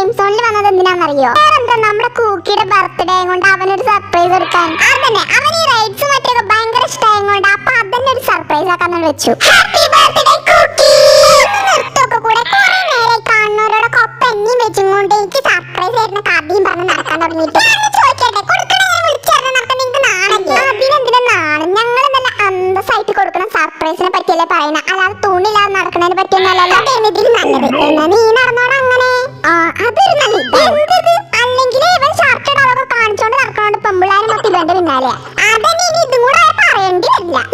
Game സോണിൽ വന്നത് എന്തിനാണെന്നറിയോ വേറെന്താ നമ്മുടെ കൂക്കിയുടെ ബർത്ത്ഡേ കൊണ്ട് അവനൊരു സർപ്രൈസ് കൊടുക്കാൻ അതന്നെ അവൻ ഈ റൈഡ്സ് മറ്റൊക്കെ ഭയങ്കര ഇഷ്ടമായ കൊണ്ട് അപ്പൊ അതന്നെ ഒരു സർപ്രൈസ് ആക്കാൻ വെച്ചു.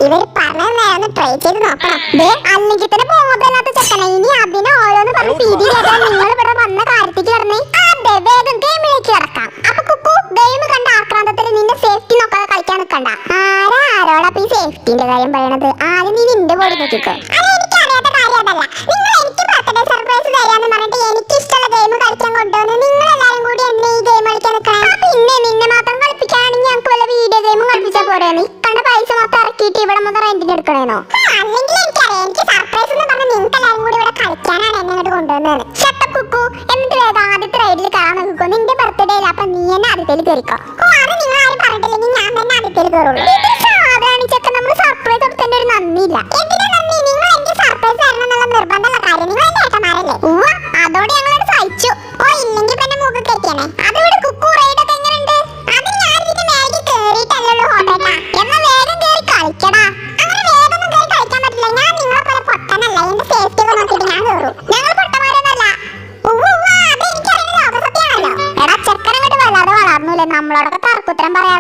ഇവർ പറഞ്ഞ നേരം ട്രൈ ചെയ്ത് നോക്കണം. ദേ അല്ലെങ്കിൽ തന്നെ ബോധമില്ലാത്ത ചെക്കനെ. ഇനി അതിനെ ഓരോന്ന് പറഞ്ഞ് കേട്ടാൽ നിങ്ങൾ ഇവിടെ വന്ന കാര്യത്തിക്ക് കിടന്നേ അതെ വേഗം ഗെയിമിലേക്ക് കിടക്കാം അപ്പൊ കുക്കു ഗെയിം കണ്ട ആക്രാന്തത്തിൽ നിന്റെ സേഫ്റ്റി നോക്കാതെ കളിക്കാൻ നിൽക്കണ്ട ആരാ ആരോടൊപ്പം ഈ സേഫ്റ്റിന്റെ കാര്യം പറയണത്? ആദ്യം നീ നിന്റെ ബോഡി നോക്കിക്കോ. എനിക്കറിയാത്ത കാര്യം അതല്ല. അല്ലെങ്കിൽ എനിക്കറിയാം എനിക്ക് സർപ്രൈസ് എന്ന് പറഞ്ഞാൽ നിങ്ങൾക്ക് എല്ലാരും കൂടി ഇവിടെ കളിക്കാനാണ് എന്നെ ഇങ്ങോട്ട് കൊണ്ടുവന്നത്. ഷട്ടപ്പ് കുക്കു എന്നിട്ട് വേഗം ആദ്യത്തെ റൈഡിൽ കയറാൻ നോക്കിക്കോ നിന്റെ ബർത്ത്ഡേ അപ്പൊ നീ എന്നെ ആദ്യത്തേൽ കയറിക്കോ ഓ അത് നിങ്ങൾ ആരും പറഞ്ഞിട്ടില്ലെങ്കിൽ ഞാൻ തന്നെ ആദ്യത്തേൽ കയറുള്ളൂ ഇത് സാധാരണ ചെക്കൻ നമ്മൾ സർപ്രൈസ് കൊടുത്തതിന്റെ ഒരു നന്ദിയില്ല. എന്തിനാ നന്ദി? നിങ്ങൾ എനിക്ക് സർപ്രൈസ് തരണം എന്നുള്ള നിർബന്ധമുള്ള കാര്യം. നിങ്ങൾ എന്റെ ഏട്ടന്മാരല്ലേ? ഉവ്വ അതോടെ ഞങ്ങളോട് സഹിച്ചു. ഓ ഇല്ലെങ്കിൽ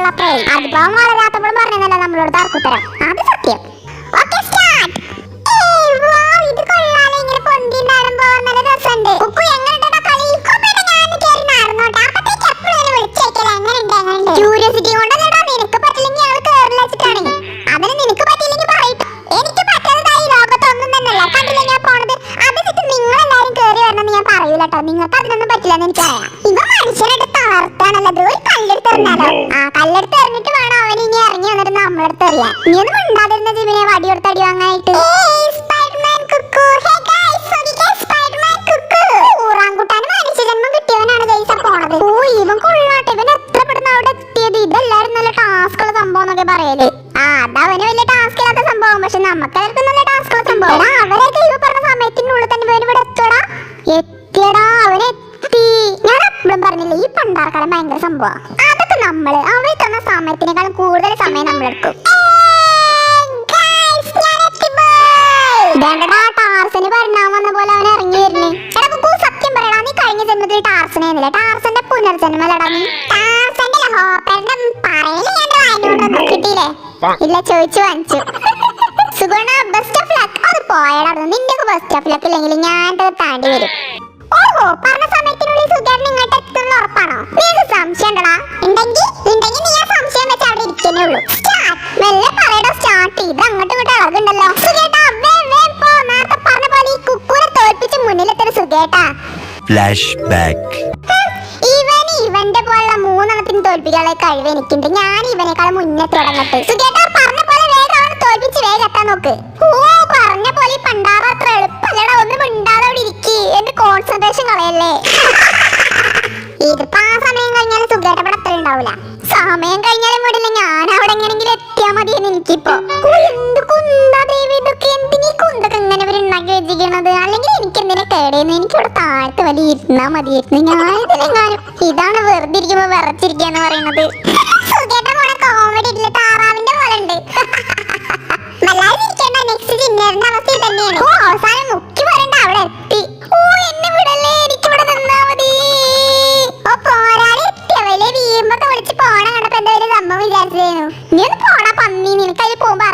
അതിപ്പോ അവൻ വളരാത്തപ്പോഴും പറഞ്ഞതല്ല നമ്മളോട് തർക്കുത്തരം. അത് സത്യം. Okay start. ഇത് കൊള്ളാലോ. ഇങ്ങനെ പൊന്തി നടമ്പോ നല്ല രസമുണ്ട്. കുക്കു എങ്ങനെയുണ്ടാ കളി? കുക്കുമ്മേടെ ഞാൻ കേറി നടന്നോട്ടെ അപ്പത്തേക്ക് എപ്പോഴും വിളിച്ചേക്കല എങ്ങനെയുണ്ട് എങ്ങനെയുണ്ട്? ക്യൂരിയോസിറ്റി കൊണ്ടല്ലടാ നിനക്ക് പറ്റില്ലെങ്കിൽ ഞങ്ങൾ കേറില്ല വെച്ചിട്ടാണ്. അതിന് നിനക്ക് പറ്റില്ലെങ്കിൽ പറയട്ടെ എനിക്ക് പറ്റാത്തതായി ലോകത്തൊന്നും തന്നെയല്ല. കണ്ടില്ല ഞാൻ പോണത്? അത് വെച്ചിട്ട് നിങ്ങൾ എല്ലാരും കേറി വരണമെന്ന് ഞാൻ പറയൂല കേട്ടോ നിങ്ങൾക്ക് അതിനൊന്നും പറ്റില്ലെന്ന് എനിക്കറിയാം. ഇവ മനുഷ്യരുടെ തളർത്താണല്ലോ ഇത് ഒരു കല്ലെടുത്ത് എറിഞ്ഞിട്ട് വേണം അവൻ ഇനി ഇറങ്ങി വന്നിട്ട് നമ്മളെടുത്ത് എറിയാൻ. ഇനി ഒന്നും ഉണ്ടാതിരുന്ന ജിമിനെ വടിയെടുത്ത് അടി വാങ്ങാനായിട്ട്. പറയൽ. ആ അതവന് വലിയ ടാസ്ക് ഇല്ലാത്ത സംഭവം. പക്ഷെ നമുക്കെല്ലാവർക്കും നല്ല ടാസ്ക് ഉള്ള സംഭവം. അവരൊക്കെ ഇവ പറഞ്ഞ സമയത്തിന്റെ ഉള്ളിൽ തന്നെ ഇവൻ ഇവിടെ എത്തടാ എത്തിയടാ അവൻ എത്തി ഞാൻ എപ്പോഴും പറഞ്ഞില്ലേ ഈ പണ്ടാർക്കാലം ഭയങ്കര സംഭവം. നമ്മൾ അവർ തന്ന സമയത്തിനേക്കാളും കൂടുതൽ സമയം നമ്മൾ എടുക്കും ടാർസന് പരിണാമം വന്ന പോലെ അവൻ ഇറങ്ങി വരുന്നേ? എടാ കുക്കു സത്യം പറയടാ നീ കഴിഞ്ഞ ജന്മത്തിൽ ടാർസനെ ടാർസന്റെ നീ. ടാർസന്റെ ഹോപ്പറിന്റെ പറയൽ ഞാൻ കിട്ടിയില്ലേ? ഇല്ല ചോദിച്ചു വാങ്ങിച്ചു. സുഗുണ ബെസ്റ്റ് ഓഫ് ലക്ക് അത് പോയടാ നിന്റെ ബെസ്റ്റ് ഓഫ് ലക്ക് ഇല്ലെങ്കിൽ ഞാൻ താണ്ടി വരും. ഓഹോ പറഞ്ഞ സമയത്തിനുള്ളിൽ മുന്നിലെത്തൊരു ഫ്ലാഷ്ബാക്ക്. ഇവൻ ഇവന്റെ പോലുള്ള മൂന്നെണ്ണത്തിന് തോൽപ്പിക്കാനുള്ള കഴിവ് എനിക്കുണ്ട്. ഞാൻ ഇവനേക്കാൾ മുന്നേ തുടങ്ങട്ടെ. സുഖേട്ടാ പറഞ്ഞ പോലെ വേഗം അവനെ തോൽപ്പിച്ച് വേഗം എത്താൻ നോക്ക്. ഓ പറഞ്ഞ പോലെ ഈ പണ്ടാറ അത്ര എളുപ്പല്ലടാ. ഒന്നും മിണ്ടാതെ അവിടെ ഇരിക്കി. എന്റെ കോൺസെൻട്രേഷൻ കളയല്ലേ? ഇതിപ്പോ ആ സമയം കഴിഞ്ഞാലും സുഖേട്ട ഇവിടെ അത്ര ഉണ്ടാവൂല. സമയം കഴിഞ്ഞാലും വിടില്ല. ഞാൻ അവിടെ എങ്ങനെങ്കിലും എത്തിയാ മതി എന്ന് എനിക്കിപ്പോ എന്തിനാ എനിക്കിവിടെ താഴത്ത് വലിയ ഇരുന്നാ ഞാൻ ഇതിലെങ്ങാനും ഇതാണ് വെറുതെ ഇരിക്കുമ്പോ വിറച്ചിരിക്കാന്ന് പറയുന്നത്. കോമഡി താറാവിന്റെ പോലെ ഉണ്ട്. നെക്സ്റ്റ് ഓ അവസാനം അവിടെ ഓ എന്നെ വിടല്ലേ ഓ പോണ എന്താ നീ ഒന്ന് പോണ പന്നി നിനക്ക് പോകുമ്പോ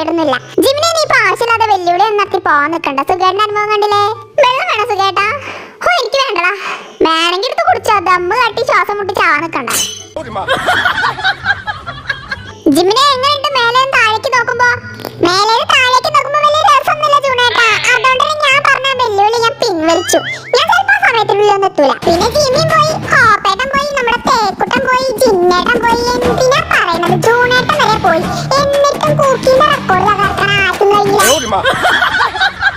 പരിചയമൊന്നുമില്ല ജിമിനെ നീ ഇപ്പൊ ആവശ്യമില്ലാതെ വെല്ലുവിളി ഒന്നാക്കി പോവാൻ നിൽക്കണ്ട. സുഖേട്ടന്റെ അനുഭവം കണ്ടില്ലേ? വെള്ളം വേണം സുഖേട്ട. ഓ എനിക്ക് വേണ്ടടാ. വേണമെങ്കിൽ എടുത്ത് കുടിച്ചാ. ദമ്മ് കട്ടി ശ്വാസം മുട്ടി ചാവാൻ നിൽക്കണ്ട. ജിമിനെ എങ്ങനെയുണ്ട്? മേലെ താഴേക്ക് നോക്കുമ്പോ? മേലെ താഴേക്ക് നോക്കുമ്പോ വലിയ രസമൊന്നുമില്ല ചൂണേട്ട. അതുകൊണ്ടല്ലേ ഞാൻ പറഞ്ഞ വെല്ലുവിളി ഞാൻ പിൻവലിച്ചു. ഞാൻ ചിലപ്പോ സമയത്തിനുള്ളിൽ ഒന്നും എത്തൂല. പിന്നെ ജിമ്മി പോയി കോപ്പേട്ടൻ പോയി നമ്മുടെ തേക്കുട്ടൻ പോയി ജിന്നേട്ടൻ പോയി എന്തിനാ പറയുന്നത്? ചൂണേട്ടൻ വരെ പോയി. burkina con la